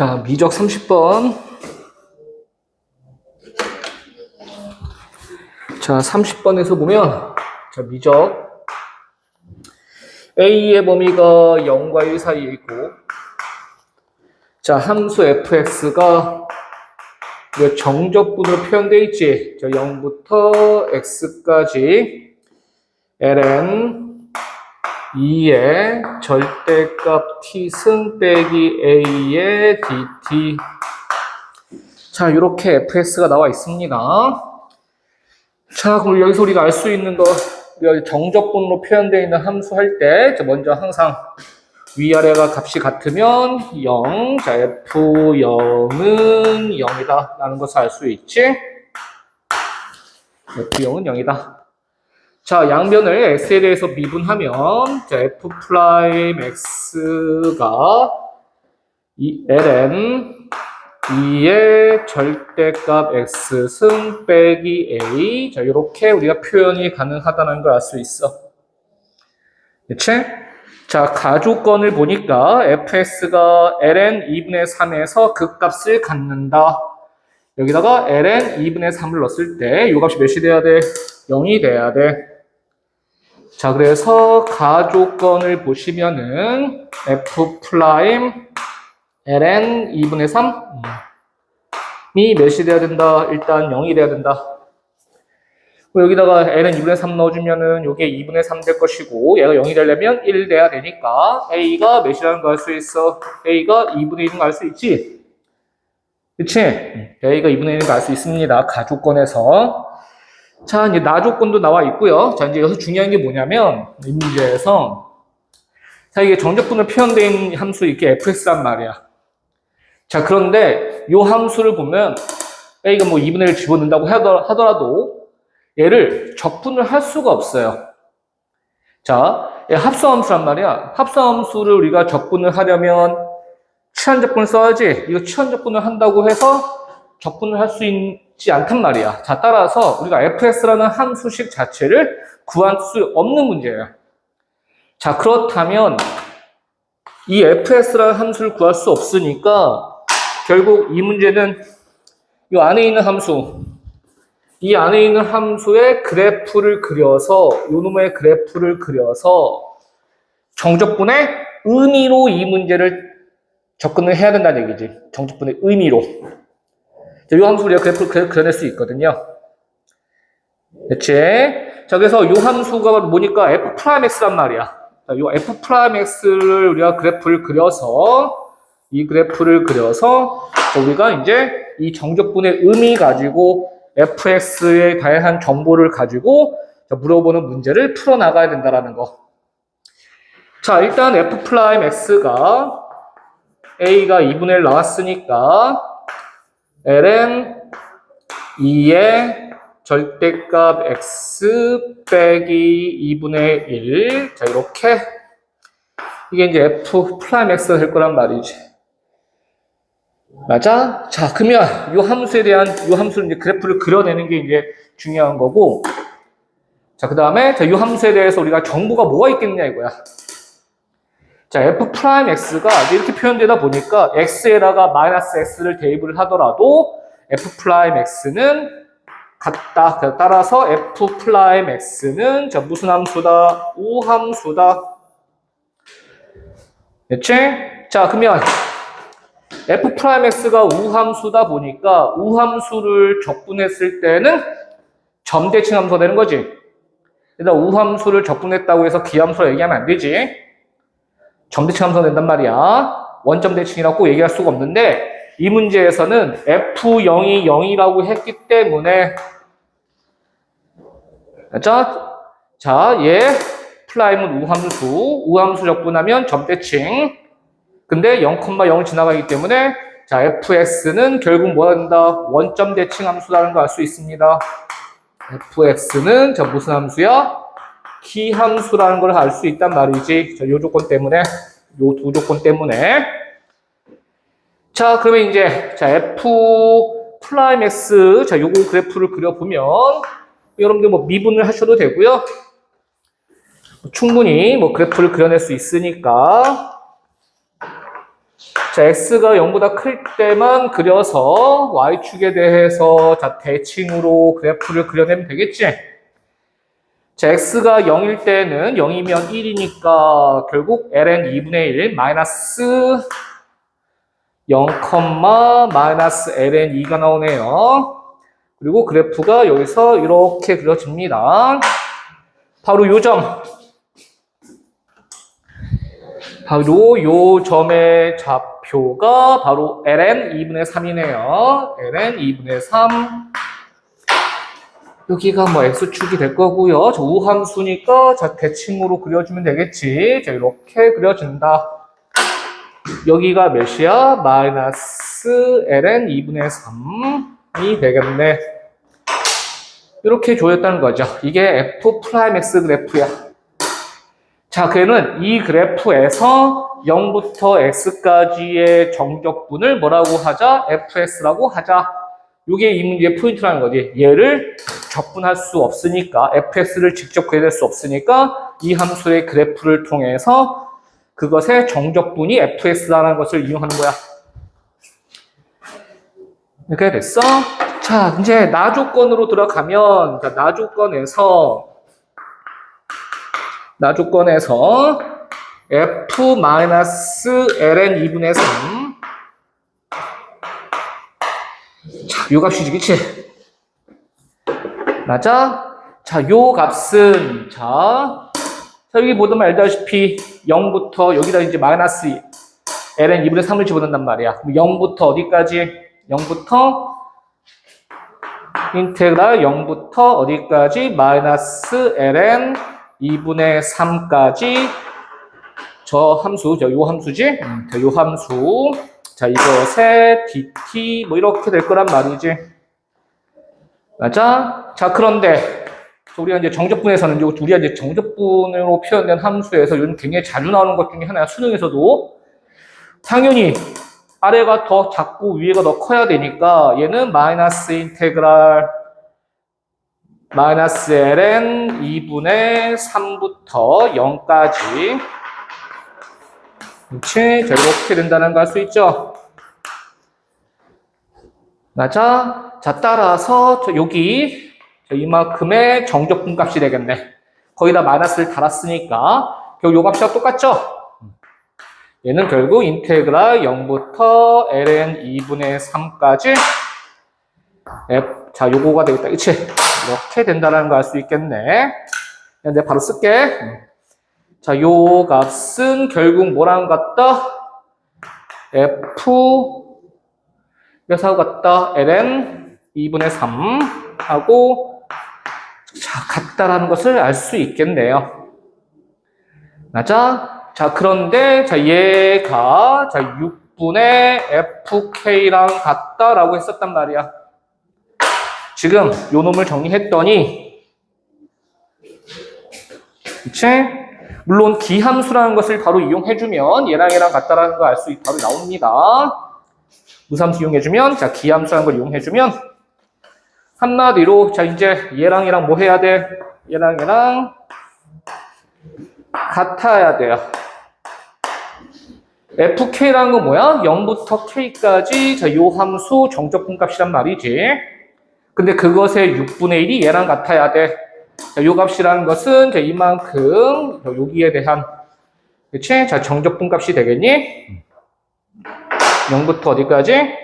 자, 미적 30번. 자, 30번에서 보면, 자, 미적. A의 범위가 0과 1 사이에 있고, 자, 함수 fx가 왜 정적분으로 표현되어 있지? 자, 0부터 x까지 ln 2의 절대값 t승 빼기 a의 dt. 자 이렇게 fs가 나와 있습니다. 자 그럼 여기서 우리가 알 수 있는 거 정적분으로 표현되어 있는 함수 할 때 먼저 항상 위아래가 값이 같으면 0, 자 f0은 0이다. 라는 것을 알 수 있지? f0은 0이다 자, 양변을 x에 대해서 미분하면 자, f 프라임 x가 이 ln 2의 절대값 x 승 빼기 a 자, 이렇게 우리가 표현이 가능하다는 걸 알 수 있어. 그치? 자, 가조건을 보니까 fs가 ln 2분의 3에서 그 값을 갖는다. 여기다가 ln 2분의 3을 넣었을 때 이 값이 몇이 돼야 돼? 0이 돼야 돼. 자, 그래서 가조건을 보시면은 f 프라임 ln 2분의 3이 몇이 돼야 된다? 일단 0이 돼야 된다. 뭐 여기다가 ln 2분의 3 넣어주면은 이게 2분의 3 될 것이고 얘가 0이 되려면 1 돼야 되니까 a가 몇이라는 거알수 있어? a가 2분의 1인 거알수 있지? 그치? a가 2분의 1인 거알수 있습니다. 가조건에서. 자, 이제 나 조건도 나와 있고요. 자, 이제 여기서 중요한 게 뭐냐면, 이 문제에서, 자, 이게 정적분으로 표현된 함수 이렇게 fx란 말이야. 자, 그런데 이 함수를 보면, a가 뭐 2분의 1 집어넣는다고 하더- 하더라도, 얘를 적분을 할 수가 없어요. 자, 얘 합수함수란 말이야. 합수함수를 우리가 적분을 하려면, 치환적분을 써야지. 이거 치환적분을 한다고 해서 적분을 할 수 있 지 않단 말이야. 자, 따라서 우리가 fs라는 함수식 자체를 구할 수 없는 문제예요. 자, 그렇다면 이 fs라는 함수를 구할 수 없으니까 결국 이 문제는 이 안에 있는 함수, 이 안에 있는 함수의 그래프를 그려서 요 놈의 그래프를 그려서 정적분의 의미로 이 문제를 접근을 해야 된다는 얘기지. 정적분의 의미로. 자, 요 함수를 우리가 그래프를 그려- 그려낼 수 있거든요. 그치? 자, 그래서 요 함수가 뭐니까 f 프라임 x란 말이야. 자, 요 f 프라임 x를 우리가 그래프를 그려서 이 그래프를 그려서 자, 우리가 이제 이 정적분의 의미 가지고 fx의 다양한 정보를 가지고 자, 물어보는 문제를 풀어나가야 된다라는 거. 자, 일단 f 프라임 x가 a가 2분의 1 나왔으니까 ln 2의 절대값 x 빼기 2분의 1. 자, 이렇게. 이게 이제 f 프라임 x가 될 거란 말이지. 맞아? 자, 그러면 이 함수에 대한, 이 함수를 이제 그래프를 그려내는 게 이제 중요한 거고. 자, 그 다음에, 자, 이 함수에 대해서 우리가 정보가 뭐가 있겠느냐 이거야. 자, f 프라임 x가 이렇게 표현되다 보니까 x에다가 마이너스 x를 대입을 하더라도 f 프라임 x는 같다. 따라서 f 프라임 x는 자 무슨 함수다? 우함수다. 됐지? 자, 그러면 f 프라임 x가 우함수다 보니까 우함수를 적분했을 때는 점대칭 함수가 되는 거지. 일단 우함수를 적분했다고 해서 기함수라 얘기하면 안 되지. 점대칭 함수가 된단 말이야. 원점 대칭이라고 얘기할 수가 없는데 이 문제에서는 F0이 0이라고 했기 때문에 자, 자, 얘 프라임은 우함수, 우함수 적분하면 점대칭. 근데 0,0을 지나가기 때문에 자, fx는 결국 뭐 한다? 원점 대칭 함수라는 걸 알 수 있습니다. fx는 자 무슨 함수야? 기함수라는 걸 알 수 있단 말이지. 자, 요 조건 때문에, 요 두 조건 때문에. 자, 그러면 이제, 자, f 프라임 x, 자, 요거 그래프를 그려보면, 여러분들 뭐 미분을 하셔도 되고요. 충분히 뭐 그래프를 그려낼 수 있으니까. 자, x가 0보다 클 때만 그려서 y축에 대해서 자, 대칭으로 그래프를 그려내면 되겠지? 자, x가 0일 때는 0이면 1이니까 결국 ln 2분의 1 마이너스 0, 마이너스 ln 2가 나오네요. 그리고 그래프가 여기서 이렇게 그려집니다. 바로 요 점. 바로 요 점의 좌표가 바로 ln 2분의 3이네요. ln 2분의 3. 여기가 뭐 x축이 될 거고요. 저 우함수니까 자 대칭으로 그려주면 되겠지. 자 이렇게 그려진다. 여기가 몇이야? 마이너스 ln 2분의 3이 되겠네. 이렇게 조였다는 거죠. 이게 f 프라임 x 그래프야. 자, 그는 이 그래프에서 0부터 x까지의 정적분을 뭐라고 하자? fs라고 하자. 이게 이 문제의 포인트라는 거지. 얘를 적분할 수 없으니까, fs를 직접 구해낼 수 없으니까 이 함수의 그래프를 통해서 그것의 정적분이 fs라는 것을 이용하는 거야. 이렇게 됐어? 자, 이제 나 조건으로 들어가면, 자, 나 조건에서 나 조건에서 f-ln 2분의 3 요 값이지, 그치? 맞아? 자, 요 값은, 자, 자, 여기 보면 알다시피 0부터 여기다 이제 마이너스 ln 2분의 3을 집어넣는단 말이야. 0부터 어디까지? 0부터 인테그랄 0부터 어디까지? 마이너스 ln 2분의 3까지 저 함수, 저 요 함수지? 음, 저요 함수. 자, 이것의 dt 뭐 이렇게 될 거란 말이지. 맞아? 자, 그런데 우리가 이제 정적분에서는 요 우리가 이제 정적분으로 표현된 함수에서 요즘 굉장히 자주 나오는 것 중에 하나야. 수능에서도 당연히 아래가 더 작고 위에가 더 커야 되니까 얘는 마이너스 인테그랄 마이너스 ln 2분의 3부터 0까지 그렇지? 자, 이렇게 된다는 거 알 수 있죠? 맞아? 자, 따라서 저 여기 저 이만큼의 정적분 값이 되겠네. 거기다 마이너스를 달았으니까 결국 요 값이랑 똑같죠? 얘는 결국 인테그랄 0부터 ln 2분의 3까지 F, 자, 요거가 되겠다. 그치? 이렇게 된다는 걸 알 수 있겠네. 내가 바로 쓸게. 자, 요 값은 결국 뭐랑 같다? F 몇하고 같다? ln 2분의 3 하고 자, 같다라는 것을 알 수 있겠네요. 맞아? 자, 그런데 자, 얘가 자, 6분의 fk랑 같다라고 했었단 말이야. 지금 요 놈을 정리했더니 그치? 물론 기함수라는 것을 바로 이용해주면 얘랑 얘랑 같다라는 거 알 수 바로 나옵니다. 무삼수 이용해주면 자 기함수라는 걸 이용해주면 한마디로 자 이제 얘랑 얘랑 뭐 해야 돼? 얘랑 얘랑 같아야 돼요. fk라는 건 뭐야? 0부터 k까지 자 요 함수 정적분 값이란 말이지. 근데 그것의 6분의 1이 얘랑 같아야 돼. 자, 요 값이라는 것은 자, 이만큼 여기에 대한 그치? 자, 정적분 값이 되겠니? 0부터 어디까지?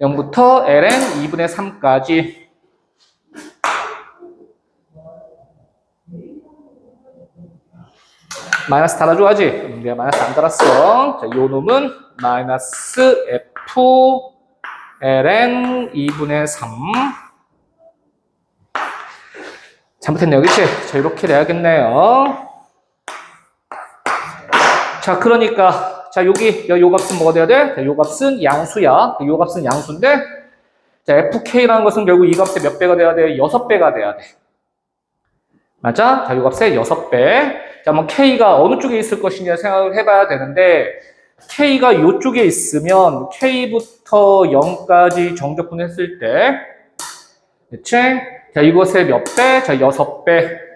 0부터 ln 2분의 3까지 마이너스 달아줘야지. 음, 내가 마이너스 안 달았어. 자, 요 놈은 마이너스 f ln 2분의 3 잘못했네요. 그치? 자, 이렇게 돼야겠네요. 자, 그러니까, 자, 여기, 요 값은 뭐가 돼야 돼? 자, 요 값은 양수야. 요 값은 양수인데, 자, fk라는 것은 결국 이 값의 몇 배가 돼야 돼? 6배가 돼야 돼. 맞아? 자, 요 값의 6배. 자, 뭐 k가 어느 쪽에 있을 것이냐 생각을 해봐야 되는데, k가 이쪽에 있으면 k부터 0까지 정적분했을 때, 그치? 자, 이것의 몇 배? 자, 6배.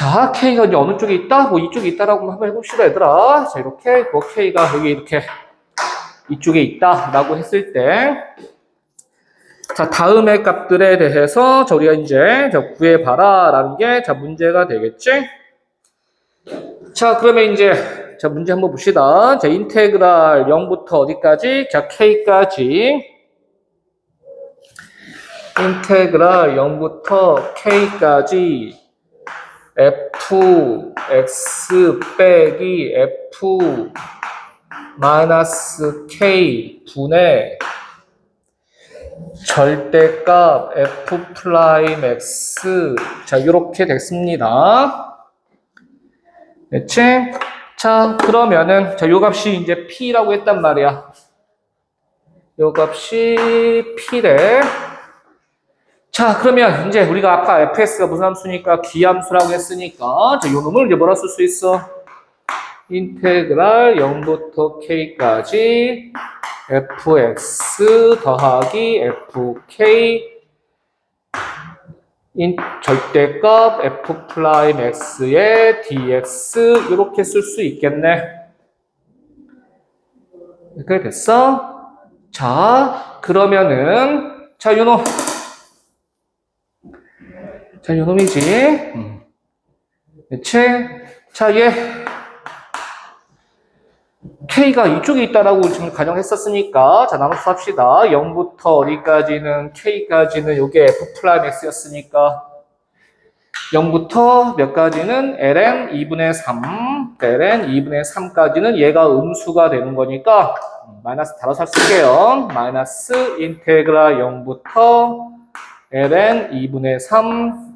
자, K가 이제 어느 쪽에 있다? 뭐 이쪽에 있다라고 한번 해봅시다, 얘들아. 자, 이렇게, 뭐 K가 여기 이렇게 이쪽에 있다라고 했을 때, 자, 다음의 값들에 대해서 자, 우리가 이제 자, 구해봐라라는 게 자, 문제가 되겠지? 자, 그러면 이제 자, 문제 한번 봅시다. 자, 인테그랄 0부터 어디까지? 자, K까지. 인테그랄 0부터 K까지 f x 빼기 f 마이너스 k 분의 절대값 f 프라임 x 자 이렇게 됐습니다. 됐지? 자 그러면은 자요 값이 이제 p라고 했단 말이야. 요 값이 p래. 자, 그러면 이제 우리가 아까 fs가 무슨 함수니까 기함수라고 했으니까 자, 요 놈을 이제 뭐라 쓸 수 있어? 인테그랄 0부터 k까지 fx 더하기 fk 인 절대값 f 프라임 x의 dx 이렇게 쓸 수 있겠네. 이렇게 됐어? 자, 그러면은 자, 요놈 자, 요놈이지. 음. 그치? 자, 얘. K가 이쪽에 있다라고 지금 가정했었으니까, 자, 나눠서 합시다. 0부터 어디까지는, K까지는 요게 F 플라임 X였으니까, 0부터 몇 가지는 ln 2분의 3, ln 2분의 3까지는 얘가 음수가 되는 거니까, 음, 마이너스 달아서 쓸게요. 마이너스 인테그라 0부터 ln 2분의 3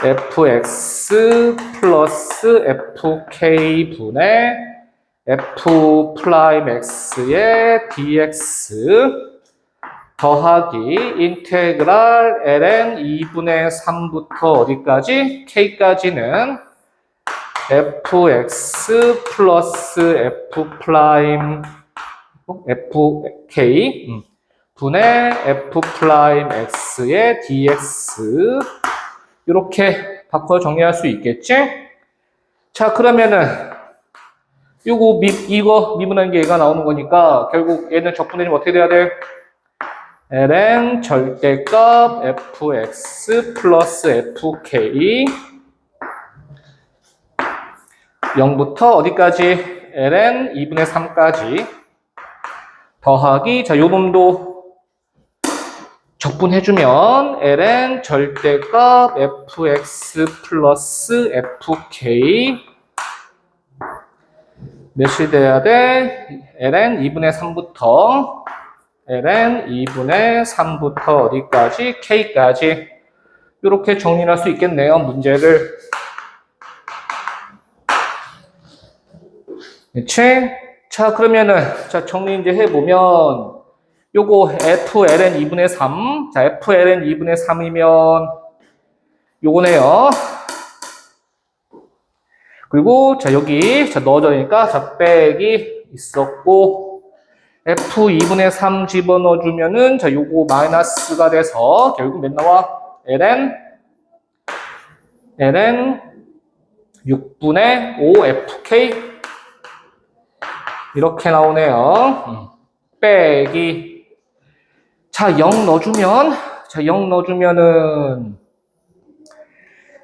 fx 플러스 fk 분의 f 프라임 x의 dx 더하기 인테그랄 ln 2분의 3부터 어디까지? k까지는 fx 플러스 f 프라임 fk 음. 분의 f 프라임 x의 dx 이렇게 바꿔 정리할 수 있겠지? 자 그러면은 요거 미, 이거 미분한 게 얘가 나오는 거니까 결국 얘는 적분되면 어떻게 돼야 돼? ln 절대값 fx 플러스 fk 0부터 어디까지? ln 2분의 3까지 더하기 자 요놈도 적분해주면 ln 절대값 fx 플러스 fk 몇이 돼야 돼? ln 2분의 3부터 ln 2분의 3부터 어디까지? k까지 이렇게 정리할 수 있겠네요. 문제를 그치? 자 그러면은 자 정리 이제 해보면 요거 FLN 2분의 3. 자, FLN 2분의 3이면 요거네요. 그리고 자, 여기 자, 넣어져 되니까 자, 빼기 있었고 F 2분의 3 집어넣어 주면은 자, 요거 마이너스가 돼서 결국 몇 나와? LN LN 6분의 5 FK 이렇게 나오네요. 빼기 자, 0 넣어주면, 자, 0 넣어주면은,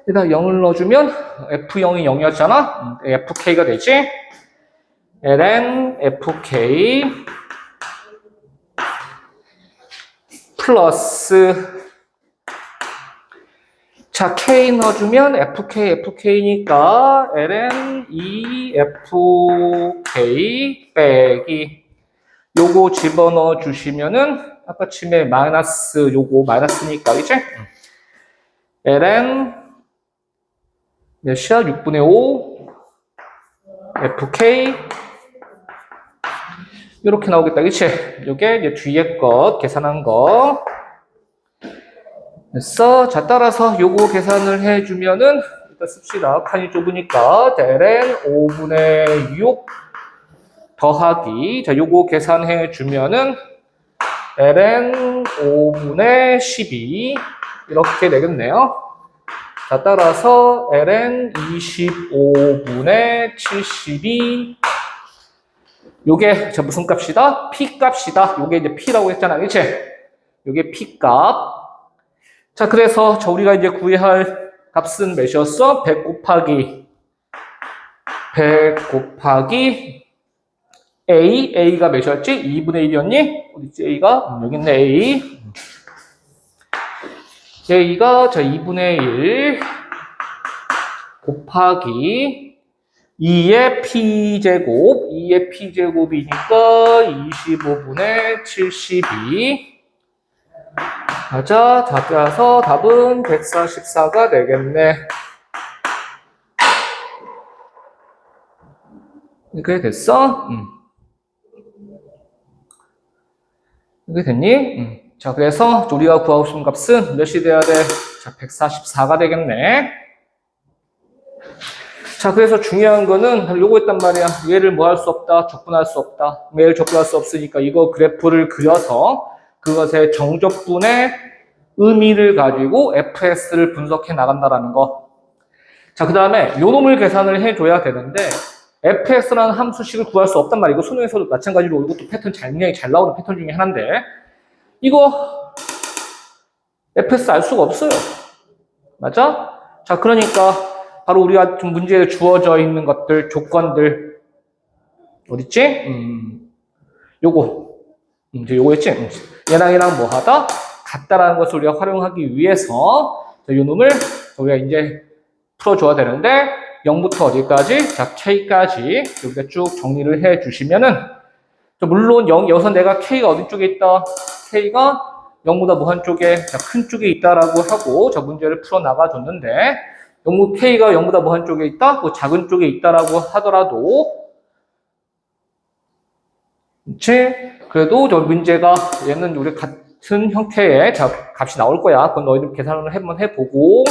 일단 0을 넣어주면, F0이 0이었잖아? FK가 되지? ln FK 플러스, 자, K 넣어주면 FK, FK니까 ln 2FK 빼기, 요거 집어넣어 주시면은, 아까 침에 마이너스 요거 마이너스니까 그치? ln 몇이야? 6분의 5 fk 이렇게 나오겠다 그치? 요게 이제 뒤에 것 계산한 거 됐어 자 따라서 요거 계산을 해주면은 일단 씁시다 칸이 좁으니까 ln 5분의 6 더하기 자 요거 계산해 주면은 ln 5분의 12 이렇게 되겠네요. 자, 따라서 ln 25분의 72 요게 저 무슨 값이다? p 값이다. 요게 이제 p라고 했잖아. 그치? 요게 p 값. 자, 그래서 저 우리가 이제 구해야 할 값은 몇이었어? 100 곱하기 100 곱하기 a, a가 몇이었지? 2분의 1이었니? A가? 음, 여기 있네 a. a가 저 2분의 1 곱하기 2의 p제곱, 2의 p제곱이니까 25분의 72. 맞아. 자, 따라서 답은 144가 되겠네. 이렇게 됐어? 응. 이렇게 됐니? 응. 자, 그래서 우리가 구하고 싶은 값은 몇이 돼야 돼? 자, 144가 되겠네. 자, 그래서 중요한 거는 요거 있단 말이야. 얘를 뭐 할 수 없다, 적분할 수 없다. 얘를 적분할 수 없으니까 이거 그래프를 그려서 그것의 정적분의 의미를 가지고 fs를 분석해 나간다라는 거. 자, 그 다음에 요 놈을 계산을 해줘야 되는데 fs라는 함수식을 구할 수 없단. 이거 수능에서도 마찬가지로 이것도 패턴 잘, 굉장히 잘 나오는 패턴 중에 하나인데 이거 fs 알 수가 없어요. 맞아? 자, 그러니까 바로 우리가 좀 문제에 주어져 있는 것들, 조건들 어딨지? 음, 요거 음, 이제 요거였지? 음, 얘랑 얘랑 뭐 하다? 같다라는 것을 우리가 활용하기 위해서 자, 요 놈을 우리가 이제 풀어줘야 되는데 0부터 어디까지? 자, k까지 여기다 쭉 정리를 해 주시면은 자, 물론 0, 여기서 내가 k가 어디 쪽에 있다? k가 0보다 무한 쪽에 자, 큰 쪽에 있다라고 하고 저 문제를 풀어 나가 줬는데 0, k가 0보다 무한 쪽에 있다? 그 작은 쪽에 있다라고 하더라도 그치? 그래도 저 문제가 얘는 우리 같은 형태의 자, 값이 나올 거야. 그건 너희들 계산을 한번 해보고